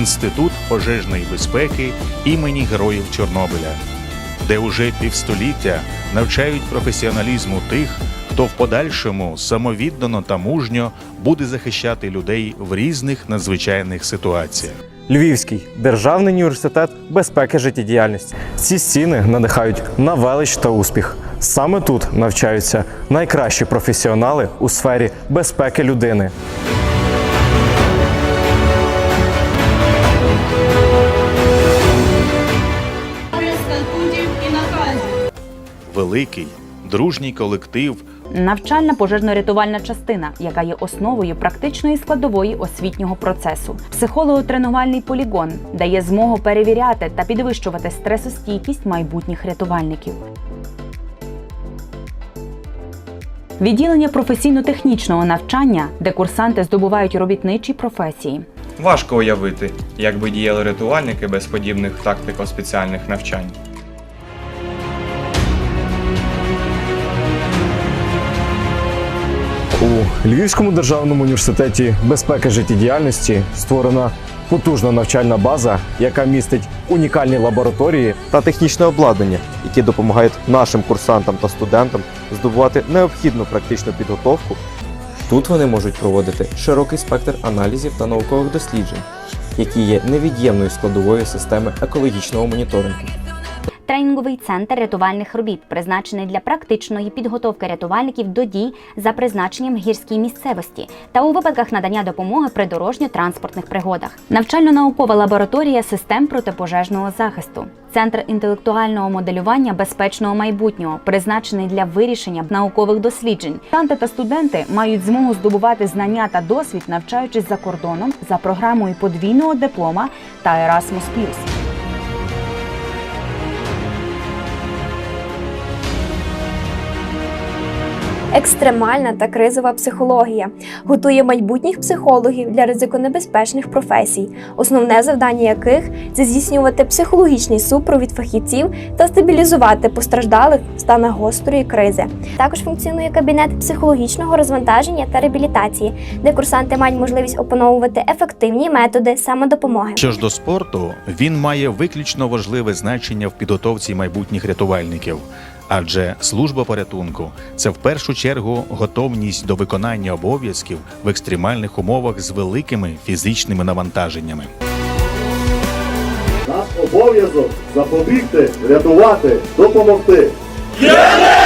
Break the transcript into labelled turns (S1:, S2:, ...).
S1: Інститут пожежної безпеки імені Героїв Чорнобиля, де уже півстоліття навчають професіоналізму тих, хто в подальшому самовіддано та мужньо буде захищати людей в різних надзвичайних ситуаціях.
S2: Львівський державний університет безпеки життєдіяльності. Ці стіни надихають на велич та успіх. Саме тут навчаються найкращі професіонали у сфері безпеки людини.
S1: Великий, дружній колектив
S3: Навчальна пожежно-рятувальна частина, яка є основою практичної складової освітнього процесу. Психолого-тренувальний полігон дає змогу перевіряти та підвищувати стресостійкість майбутніх рятувальників. Відділення професійно-технічного навчання, де курсанти здобувають робітничі професії.
S4: Важко уявити, як би діяли рятувальники без подібних тактико-спеціальних навчань.
S2: Львівському державному університеті безпеки життєдіяльності створена потужна навчальна база, яка містить унікальні лабораторії
S5: та технічне обладнання, які допомагають нашим курсантам та студентам здобувати необхідну практичну підготовку. Тут вони можуть проводити широкий спектр аналізів та наукових досліджень, які є невід'ємною складовою системи екологічного моніторингу.
S6: Тренінговий центр рятувальних робіт, призначений для практичної підготовки рятувальників до дій за призначенням гірській місцевості та у випадках надання допомоги при дорожньо-транспортних пригодах.
S3: Навчально-наукова лабораторія систем протипожежного захисту, центр інтелектуального моделювання безпечного майбутнього, призначений для вирішення наукових досліджень. Студенти та студенти мають змогу здобувати знання та досвід, навчаючись за кордоном за програмою подвійного диплома та Erasmus+.
S7: Екстремальна та кризова психологія готує майбутніх психологів для ризиконебезпечних професій, основне завдання яких це здійснювати психологічний супровід фахівців та стабілізувати постраждалих в станах гострої кризи. Також функціонує кабінет психологічного розвантаження та реабілітації, де курсанти мають можливість опановувати ефективні методи самодопомоги.
S1: Що ж до спорту, він має виключно важливе значення в підготовці майбутніх рятувальників. Адже служба порятунку це в першу чергу готовність до виконання обов'язків в екстремальних умовах з великими фізичними навантаженнями.
S8: Наш обов'язок запобігти, рятувати, допомогти.
S9: Скринем!